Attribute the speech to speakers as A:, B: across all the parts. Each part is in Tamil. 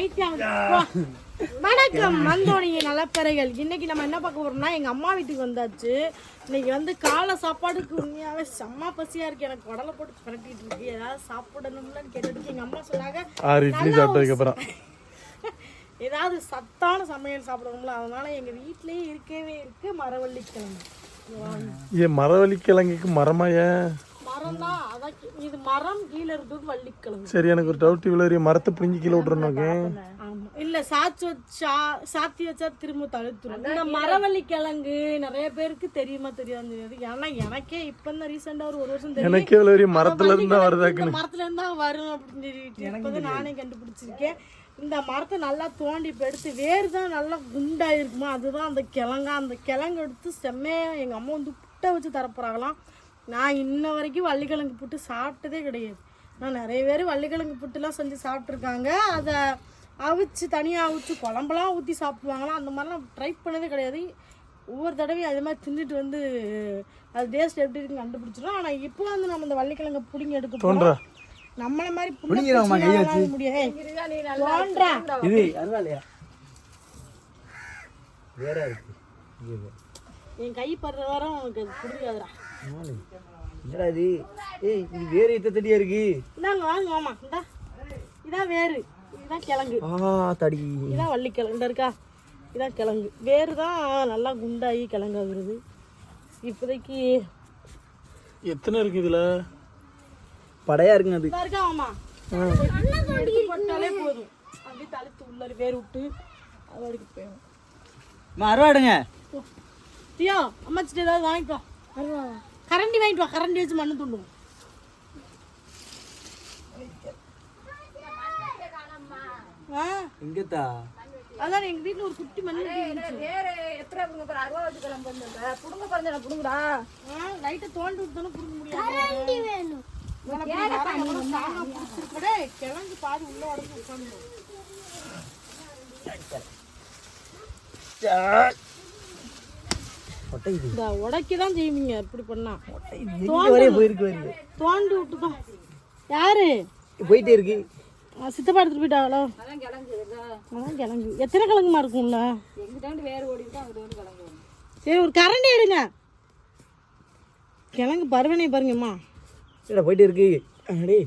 A: பைத்தியம். வணக்கம் வந்தோனிங்க நலப்பறைகள். இன்னைக்கு நம்ம என்ன பார்க்க போறோம்னா எங்க அம்மா வீட்டுக்கு வந்தாச்சு. இன்னைக்கு வந்து காலை சாப்பாடுக்கு உண்மையாவே செம்ம பசியா இருக்கு. எனக்கு உடலை போட்டு பரட்டிட்டு இருக்கு. ஏதாவது சாப்பிடணும்னு கேட்டதுக்கு எங்க அம்மா சொன்னாங்க
B: ஆறு இட்லி சாப்பிட்டதுக்கு அப்புறம்.
A: ஏதாவது சத்தான சமையல் சாப்பிடணும்ல. அதனால எங்க வீட்லயே இருக்கவே இருக்கு மரவள்ளி கிழங்கு
B: ஏன் மரவள்ளி கிழங்குக்கு மரமா ஏன்?
A: மரம் தான் அதான் இது மரம் கீழே இருக்கிறது வள்ளிக்கிழங்கு.
B: சரி எனக்கு ஒரு டவுட் இவ்வளோ மரத்தை பிடிங்கி கீழே விட்டுறணும்
A: ஆமா. இல்ல சாச்சி வச்சா சாத்தி வச்சா திரும்ப தழுத்துரும் இந்த மரவள்ளி கிழங்கு நிறைய பேருக்கு தெரியுமா தெரியாது தெரியாது. ஏன்னா எனக்கே இப்ப இந்த ரீசெண்டா ஒரு ஒரு வருஷம் தெரியும்.
B: எனக்கே பெரிய மரத்துல இருந்து தான் வருதாக்கு
A: மரத்துல இருந்தா வரும் அப்படின்னு சொல்லிட்டு இப்பதான் நானே கண்டுபிடிச்சிருக்கேன். இந்த மரத்தை நல்லா தோண்டி இப்ப எடுத்து வேர் தான் நல்லா குண்டா இருக்குமா அதுதான் அந்த கிழங்கா. அந்த கிழங்கு எடுத்து செம்மையா எங்க அம்மா வந்து புட்டை வச்சு தரப்போறாங்களாம். நான் இன்ன வரைக்கும் வள்ளிக்கிழங்கு புட்டு சாப்பிட்டதே கிடையாது. நான் நிறைய பேர் வள்ளிக்கிழங்கு புட்டுலாம் செஞ்சு சாப்பிட்ருக்காங்க அதை அவிச்சு தனியாக அவிச்சு குழம்பெல்லாம் ஊற்றி சாப்பிடுவாங்களாம். அந்த மாதிரிலாம் ட்ரை பண்ணதே கிடையாது. ஒவ்வொரு தடவையும் அது மாதிரி தின்னுட்டு வந்து அது டேஸ்ட் எப்படி இருக்குன்னு கண்டுபிடிச்சிடும். ஆனால் இப்போ வந்து நம்ம இந்த வள்ளிக்கிழங்கை பிடிங்கி எடுக்க போகிறோம் நம்மள மாதிரி புள்ள முடியாது தோன்றா
C: இது அருவாலையா வேற இருக்கு இது
A: என் கை படுற வரம் உனக்கு அது பிடிக்காதுடா
C: நாலு. என்னடா இது? ஏய் இது வேற இத்த தடியா இருக்கு?
A: இந்தாங்க வாங்க மாமா இந்தா. இதான் வேறு. இதுதான் கிழங்கு.
C: ஆ தடி.
A: இதான் வள்ளிக்கிழங்கு. இந்த இருக்கா? இதான் கிழங்கு. வேறு தான் நல்லா குண்டாகி கிழங்கு ஆகுறது இப்போதைக்கு
B: எத்தனை இருக்கு இதுல?
C: படையா இருக்குங்க அது.
A: இருக்கா மாமா எடுத்து போட்டாலே போதும். அப்படியே தழுத்து உள்ள வேர் விட்டு. அது வரைக்கும் போயிடும்
C: அம்மா, அருவாடுங்க
A: தியா அம்மாச்சிட்டு ஏதாவது வாங்கிக்கோ. கரண்டி வாங்கிட்டு வா கரண்டி வச்சு மண்ணு துண்டுவோம். ஆ
C: எங்கத்தா
A: அதான் எங்க வீட்ல ஒரு குட்டி மண்ணு இருந்துச்சு லைட்டை தோண்டி விட்டு புடுங்க முடியாது. டேய், கிழங்கு பாதி உள்ள உடம்பு உட்காந்து இந்த உடைக்க தான் செய்வீங்க இப்படி பண்ணா.
C: வரைய போயிருக்கு வருது
A: தோண்டி விட்டுதான் யாரு?
C: போயிட்டே இருக்கு.
A: சித்தப்பா எடுத்துட்டு போயிட்டாங்களோ அதான் கிழங்கு. எத்தனை கிழங்குமா இருக்கும்ல? சரி ஒரு கரண்டி எடுங்க. கிழங்கு பருவனை பாருங்கம்மா.
C: என்னடா போயிட்டே இருக்கு? அடே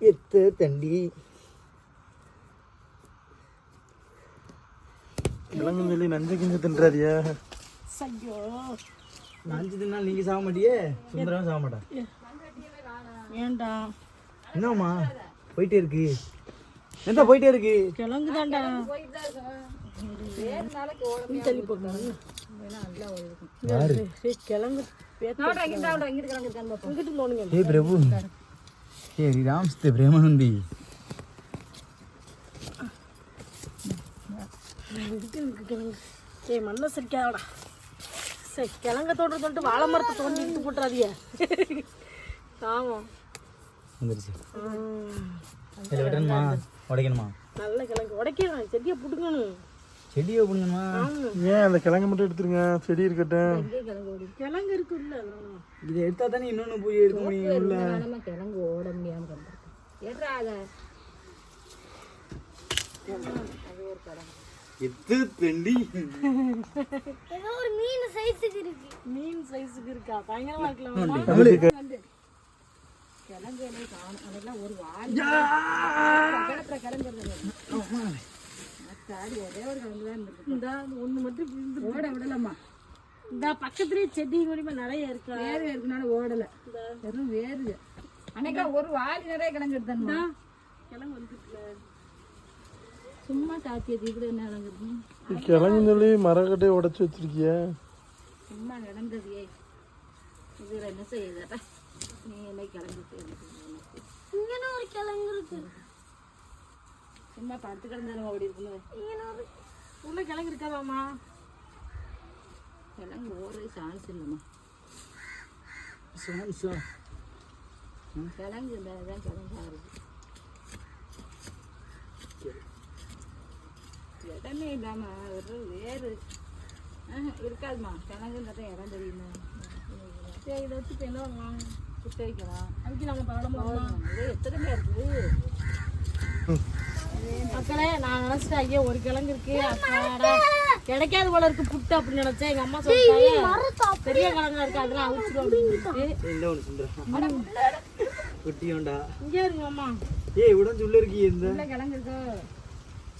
C: எத்த தண்டி.
B: கிழங்கு சொல்லி நஞ்சு கிஞ்சு தின்றாரியா
A: ஐயோ
C: நஞ்சு தின்னால் நீங்க சாக மாட்டியே சுந்தரம் சாக மாட்டா
A: வேண்டாம்
C: என்னம்மா போயிட்டே இருக்கு என்ன போயிட்டே இருக்கு
A: கிழங்கு தாண்டா தள்ளி போட்டு கிழங்கு
C: ஏ பிரபு
A: ஏ ராம்ஸ்தே பிரேமானந்தி சரி மண்ணை சரி கிழங்கடா சரி கிழங்க தோன்று தோண்டு வாழை மரத்தை தோண்டி இட்டு போட்டுறாதிய ஆமாம்
C: வந்துருச்சு.
A: நல்ல கிழங்கு. உடைக்கணும் செடியை பிடுங்கணும்.
C: செடியை பிடுங்கணுமா?
B: ஏன் அந்த கிழங்கு மட்டும் எடுத்துருங்க? செடி இருக்கட்டும்.
A: கிழங்கு இருக்குல்ல
C: இதை எடுத்தா தானே இன்னொன்று போய் எடுக்க முடியும் இல்லை கிழங்கு ஓட முடியாமல் கிடந்துருக்கு ஏற்றா அது ஒரு கிழங்கு. எத்து தண்டி
A: மீன் சைஸுக்கு இருக்கா. பயங்கரமா இருக்கலாம் இந்த ஒண்ணு மட்டும் ஓட விடலாமா இந்த பக்கத்துலயே செடி நிறைய இருக்கா?
D: வேறு இருக்கனால ஓடல. வெறும் வேறு அன்னைக்கா ஒரு வாலி நிறைய கிழங்கு எடுத்தா
A: கிழங்கு வந்துட்டு
D: சும்மா சாத்தியது இப்படி என்ன கிழங்கு இருக்கு
B: கிழங்குன்னு சொல்லி மரக்கட்டையை உடைச்சு வச்சிருக்கிய.
D: சும்மா கிடந்தது இதுல என்ன செய்யுதா நீ என்ன கிளம்பி
A: ஒரு கிழங்கு இருக்கு.
D: சும்மா படுத்து கிடந்தாலும் அப்படி இருக்குன்னு
A: உள்ள கிழங்கு இருக்காதாம்மா
D: கிழங்கு ஓடுறது சான்ஸ் இல்லைம்மா.
C: சான்ஸா?
D: கிழங்கு இருந்தால் தான் கிழங்கு. இல்லாம ஒரு வேறு ஆஹ், இருக்காதும்மா. கிழங்கு இருந்தால் தான் இடம் தெரியுமா?
A: சரி இதை வச்சு இப்ப என்ன பண்ணலாம்
D: குத்த வைக்கலாம்
A: அதுக்கு நம்ம பழமா
D: இது எத்தனை இருக்குது?
A: மக்களே நான் நினைச்சிட்டேன் ஐயோ ஒரு கிழங்கு இருக்கு. அப்பாடா கிடைக்காது போல இருக்கு புட்டு அப்படின்னு நினைச்சேன். எங்க அம்மா சொல்லிட்டாங்க. பெரிய கிழங்கா இருக்கு அதெல்லாம் அவிச்சிடும்
C: குட்டியோண்டா
A: இங்கே இருங்க அம்மா
C: ஏய் உடஞ்சு உள்ள இருக்கி இந்த.
D: உள்ள கிழங்கு இருக்கோ.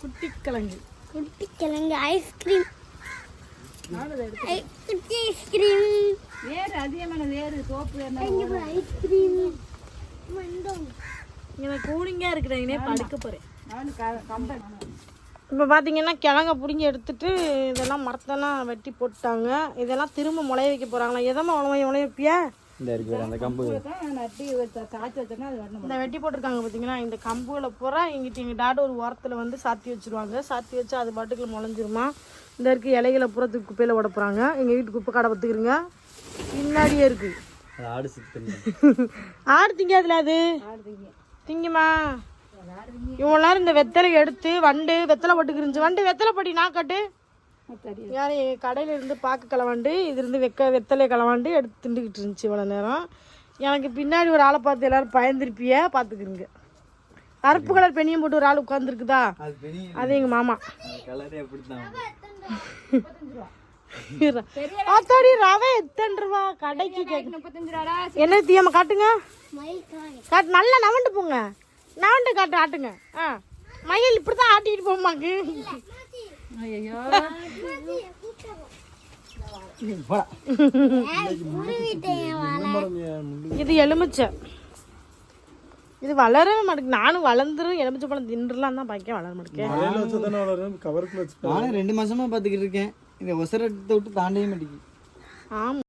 A: குட்டி கிழங்கு.
E: குட்டிக்கிழங்கு ஐஸ்கிரீம் ஐஸ்கிரீம்
D: வேறு அதிகமான வேறு சோப்பு என்ன?
E: ஐஸ்கிரீம்
A: எனக்கு கூலிங்கா இருக்கிறேனே படுக்க போறேன்.
D: நான் க- கம்பை
A: இப்போ பார்த்தீங்கன்னா கிழங்க பிடுங்கி எடுத்துட்டு இதெல்லாம் மரத்தெல்லாம் வெட்டி போட்டாங்க. இதெல்லாம் திரும்ப முளைய வைக்க போறாங்களா? எதம்மா முளைய முளைய வைப்பியா
C: இந்த இருக்கு அந்த கம்பு.
D: தான் நட்டி வச்ச- காய்ச்சி வச்சோன்னா அது வரணும்?
A: இந்த வெட்டி போட்டிருக்காங்க பார்த்தீங்கன்னா இந்த கம்புல பூரா எங்கிட்ட எங்கள் டாட் ஒரு ஓரத்தில் வந்து சாத்தி வச்சிருவாங்க. சாத்தி வச்சு அது பாட்டுக்குள்ள முளைஞ்சிருமா? இந்த இருக்க இலைகளை பூரா தூக்கி குப்பையில் ஓட போகிறாங்க எங்கள் வீட்டு குப்பை கடை பார்த்துக்கிறங்க பின்னாடியே இருக்கு.
C: அது ஆடு சுத்தம்
A: ஆடு திங்காதுல அது? திங்குமா? இவ்வளோ நேரம் இந்த வெத்தலை எடுத்து வண்டு வெத்தலை போட்டுக்கு இருந்துச்சு வண்டு வெத்தலை படி நான் கட்டு. யார் கடையில இருந்து பாக்கு களவாண்டு இது இருந்து வெக்க வெத்தலை களவாண்டு எடுத்து திண்டுக்கிட்டு இருந்துச்சு இவ்வளோ நேரம். எனக்கு பின்னாடி ஒரு ஆளை பார்த்து எல்லாரும் பயந்துருப்பிய பார்த்துக்கிறீங்க கருப்பு கலர் பெண்ணியம் போட்டு ஒரு ஆள் உட்காந்துருக்குதா
C: அது
A: எங்கள் மாமா. ஆத்தாடி ரவை எத்தனை ரூபா? கடைக்கு கேட்க என்ன தீயம்மா காட்டுங்க. காட்டு நல்லா நவண்டு போங்க. நவண்டு காட்டு ஆட்டுங்க. ஆ. மயில் இப்படி தான் ஆட்டிக்கிட்டு போமாக்கு
D: ஐயோ
A: இது எலுமிச்சை. இது வளரவே மாட்டேங்குது. நானும் வளர்ந்துரும் எலுமிச்சை பழம் தின்றுலாம் தான் பாக்கேன் வளர மாட்டேங்க
B: மழையில வச்சு தானே வளரும்? கவருக்குள்ள வச்சு
C: நானும் ரெண்டு மாசமா பாத்துக்கிட்டு இருக்கேன். இந்த ஒசரத்தை விட்டு தாண்டவே மாட்டேங்குது.
A: ஆமா.